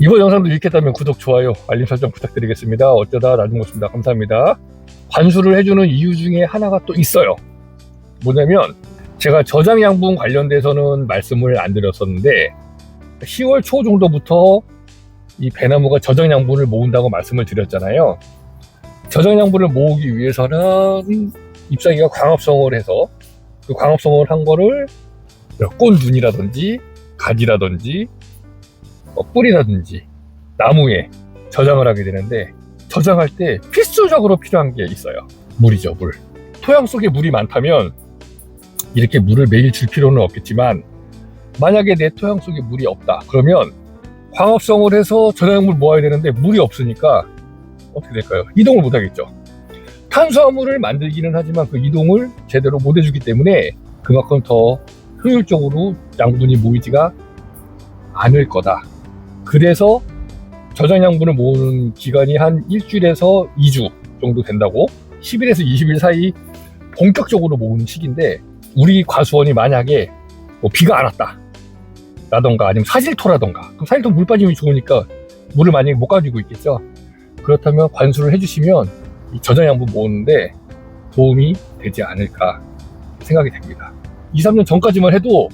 이번 영상도 유익했다면 구독, 좋아요, 알림 설정 부탁드리겠습니다. 어쩌다 나중 모습니다. 감사합니다. 관수를 해주는 이유 중에 하나가 또 있어요. 뭐냐면 제가 저장 양분 관련돼서는 말씀을 안 드렸었는데 10월 초 정도부터 이 배나무가 저장 양분을 모은다고 말씀을 드렸잖아요. 저장 양분을 모으기 위해서는 잎사귀가 광합성을 해서 그 광합성을 한 거를 꽃눈이라든지 가지라든지 어, 뿌리라든지 나무에 저장을 하게 되는데 저장할 때 필수적으로 필요한 게 있어요. 물이죠, 물. 토양 속에 물이 많다면 이렇게 물을 매일 줄 필요는 없겠지만 만약에 내 토양 속에 물이 없다. 그러면 광합성을 해서 저장물 모아야 되는데 물이 없으니까 어떻게 될까요? 이동을 못 하겠죠. 탄수화물을 만들기는 하지만 그 이동을 제대로 못 해주기 때문에 그만큼 더 효율적으로 양분이 모이지가 않을 거다. 그래서 저장 양분을 모으는 기간이 한 일주일에서 2주 정도 된다고 10일에서 20일 사이 본격적으로 모으는 시기인데 우리 과수원이 만약에 뭐 비가 안 왔다 라던가 아니면 사질토라던가 그럼 사질토 물 빠짐이 좋으니까 물을 많이 못 가지고 있겠죠. 그렇다면 관수를 해주시면 이 저장 양분 모으는데 도움이 되지 않을까 생각이 됩니다. 2, 3년 전까지만 해도